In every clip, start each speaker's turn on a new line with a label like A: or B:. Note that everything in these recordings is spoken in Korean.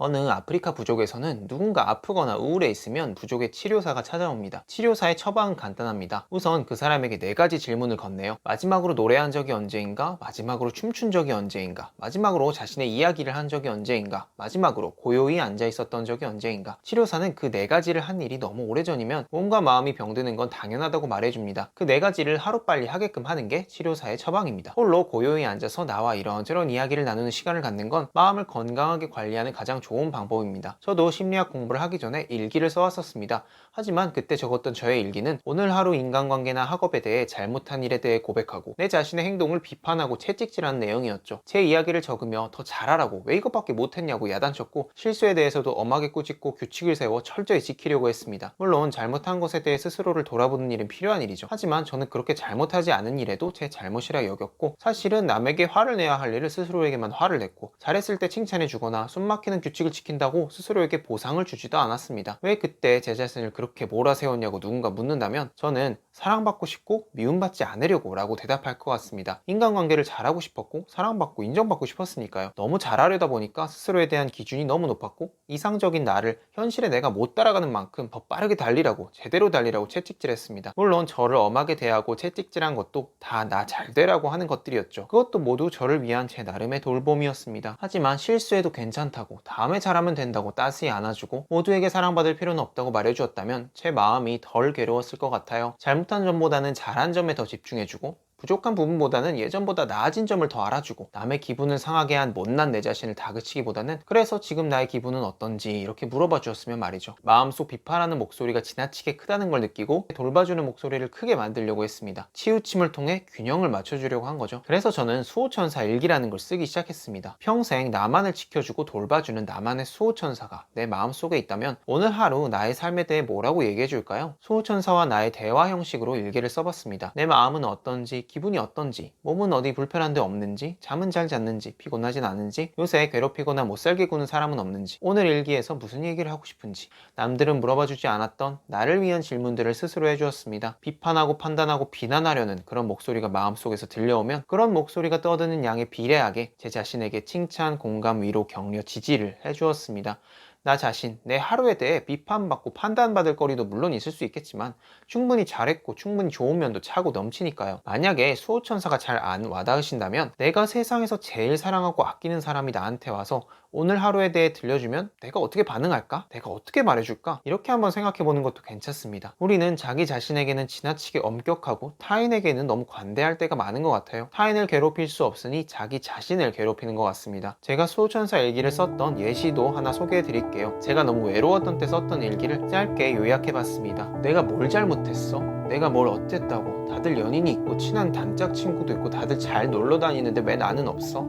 A: 어느 아프리카 부족에서는 누군가 아프거나 우울해 있으면 부족의 치료사가 찾아옵니다. 치료사의 처방은 간단합니다. 우선 그 사람에게 네 가지 질문을 건네요. 마지막으로 노래한 적이 언제인가? 마지막으로 춤춘 적이 언제인가? 마지막으로 자신의 이야기를 한 적이 언제인가? 마지막으로 고요히 앉아 있었던 적이 언제인가? 치료사는 그 네 가지를 한 일이 너무 오래전이면 몸과 마음이 병드는 건 당연하다고 말해줍니다. 그 네 가지를 하루빨리 하게끔 하는 게 치료사의 처방입니다. 홀로 고요히 앉아서 나와 이런저런 이야기를 나누는 시간을 갖는 건 마음을 건강하게 관리하는 가장 좋은 방법입니다. 저도 심리학 공부를 하기 전에 일기를 써왔었습니다. 하지만 그때 적었던 저의 일기는 오늘 하루 인간관계나 학업에 대해 잘못한 일에 대해 고백하고 내 자신의 행동을 비판하고 채찍질하는 내용이었죠. 제 이야기를 적으며 더 잘하라고 왜 이것밖에 못했냐고 야단쳤고 실수에 대해서도 엄하게 꾸짖고 규칙을 세워 철저히 지키려고 했습니다. 물론 잘못한 것에 대해 스스로를 돌아보는 일은 필요한 일이죠. 하지만 저는 그렇게 잘못하지 않은 일에도 제 잘못이라 여겼고 사실은 남에게 화를 내야 할 일을 스스로에게만 화를 냈고 잘했을 때 칭찬해 주거나 숨막히는 규칙 을 지킨다고 스스로에게 보상을 주지도 않았습니다. 왜 그때 제 자신을 그렇게 몰아세웠냐고 누군가 묻는다면 저는 사랑받고 싶고 미움받지 않으려고 라고 대답할 것 같습니다. 인간관계를 잘하고 싶었고 사랑받고 인정받고 싶었으니까요. 너무 잘하려다 보니까 스스로에 대한 기준이 너무 높았고 이상적인 나를 현실에 내가 못 따라가는 만큼 더 빠르게 달리라고 제대로 달리라고 채찍질했습니다. 물론 저를 엄하게 대하고 채찍질한 것도 다 나 잘 되라고 하는 것들이었죠. 그것도 모두 저를 위한 제 나름의 돌봄이었습니다. 하지만 실수해도 괜찮다고 다음 에 잘하면 된다고 따스히 안아주고 모두에게 사랑받을 필요는 없다고 말해주었다면 제 마음이 덜 괴로웠을 것 같아요. 잘못한 점보다는 잘한 점에 더 집중해주고 부족한 부분보다는 예전보다 나아진 점을 더 알아주고 남의 기분을 상하게 한 못난 내 자신을 다그치기보다는 그래서 지금 나의 기분은 어떤지 이렇게 물어봐 주었으면 말이죠. 마음속 비판하는 목소리가 지나치게 크다는 걸 느끼고 돌봐주는 목소리를 크게 만들려고 했습니다. 치우침을 통해 균형을 맞춰주려고 한 거죠. 그래서 저는 수호천사 일기라는 걸 쓰기 시작했습니다. 평생 나만을 지켜주고 돌봐주는 나만의 수호천사가 내 마음속에 있다면 오늘 하루 나의 삶에 대해 뭐라고 얘기해 줄까요? 수호천사와 나의 대화 형식으로 일기를 써봤습니다. 내 마음은 어떤지 기분이 어떤지, 몸은 어디 불편한 데 없는지, 잠은 잘 잤는지, 피곤하진 않은지, 요새 괴롭히거나 못 살게 구는 사람은 없는지, 오늘 일기에서 무슨 얘기를 하고 싶은지, 남들은 물어봐 주지 않았던 나를 위한 질문들을 스스로 해주었습니다. 비판하고 판단하고 비난하려는 그런 목소리가 마음속에서 들려오면 그런 목소리가 떠드는 양에 비례하게 제 자신에게 칭찬, 공감, 위로, 격려, 지지를 해주었습니다. 나 자신, 내 하루에 대해 비판받고 판단받을 거리도 물론 있을 수 있겠지만 충분히 잘했고 충분히 좋은 면도 차고 넘치니까요. 만약에 수호천사가 잘 안 와닿으신다면 내가 세상에서 제일 사랑하고 아끼는 사람이 나한테 와서 오늘 하루에 대해 들려주면 내가 어떻게 반응할까? 내가 어떻게 말해줄까? 이렇게 한번 생각해 보는 것도 괜찮습니다. 우리는 자기 자신에게는 지나치게 엄격하고 타인에게는 너무 관대할 때가 많은 것 같아요. 타인을 괴롭힐 수 없으니 자기 자신을 괴롭히는 것 같습니다. 제가 수호천사 일기를 썼던 예시도 하나 소개해 드릴게요. 제가 너무 외로웠던 때 썼던 일기를 짧게 요약해 봤습니다. 내가 뭘 잘못했어? 내가 뭘 어땠다고? 다들 연인이 있고 친한 단짝 친구도 있고 다들 잘 놀러 다니는데 왜 나는 없어?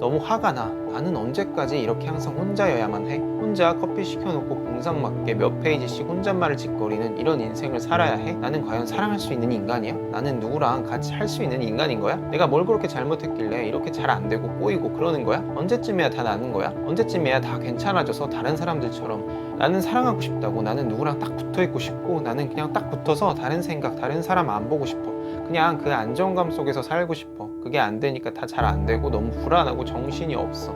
A: 너무 화가 나. 나는 언제까지 이렇게 항상 혼자여야만 해? 혼자 커피 시켜놓고 공상 맞게 몇 페이지씩 혼잣말을 짓거리는 이런 인생을 살아야 해? 나는 과연 사랑할 수 있는 인간이야? 나는 누구랑 같이 할 수 있는 인간인 거야? 내가 뭘 그렇게 잘못했길래 이렇게 잘 안 되고 꼬이고 그러는 거야? 언제쯤에야 다 나는 거야? 언제쯤에야 다 괜찮아져서 다른 사람들처럼 나는 사랑하고 싶다고 나는 누구랑 딱 붙어 있고 싶고 나는 그냥 딱 붙어서 다른 생각, 다른 사람 안 보고 싶어. 그냥 그 안정감 속에서 살고 싶어. 그게 안 되니까 다 잘 안 되고 너무 불안하고 정신이 없어.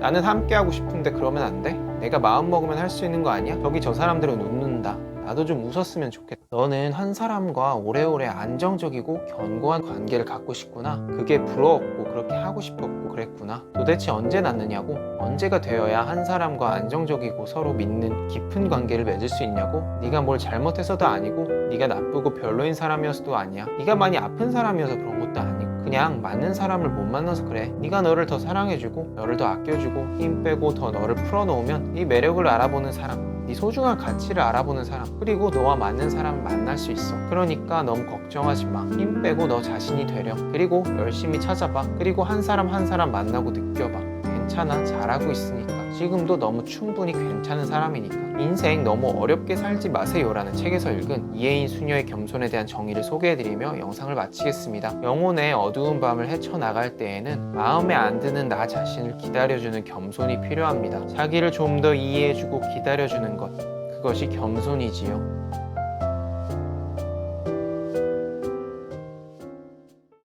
A: 나는 함께 하고 싶은데 그러면 안 돼? 내가 마음 먹으면 할 수 있는 거 아니야? 저기 저 사람들은 웃는다. 나도 좀 웃었으면 좋겠다. 너는 한 사람과 오래오래 안정적이고 견고한 관계를 갖고 싶구나. 그게 부러웠고 그렇게 하고 싶었고 그랬구나. 도대체 언제 낳느냐고? 언제가 되어야 한 사람과 안정적이고 서로 믿는 깊은 관계를 맺을 수 있냐고? 네가 뭘 잘못해서도 아니고 네가 나쁘고 별로인 사람이어서도 아니야. 네가 많이 아픈 사람이어서 그런 것도 아니고 그냥 맞는 사람을 못 만나서 그래. 네가 너를 더 사랑해주고 너를 더 아껴주고 힘 빼고 더 너를 풀어놓으면 네 매력을 알아보는 사람 네 소중한 가치를 알아보는 사람 그리고 너와 맞는 사람을 만날 수 있어. 그러니까 너무 걱정하지 마힘 빼고 너 자신이 되려 그리고 열심히 찾아봐. 그리고 한 사람 한 사람 만나고 느껴봐 괜찮아 잘하고 있으니까. 지금도 너무 충분히 괜찮은 사람이니까. 인생 너무 어렵게 살지 마세요 라는 책에서 읽은 이혜인 수녀의 겸손에 대한 정의를 소개해드리며 영상을 마치겠습니다. 영혼의 어두운 밤을 헤쳐나갈 때에는 마음에 안 드는 나 자신을 기다려주는 겸손이 필요합니다. 자기를 좀 더 이해해주고 기다려주는 것. 그것이 겸손이지요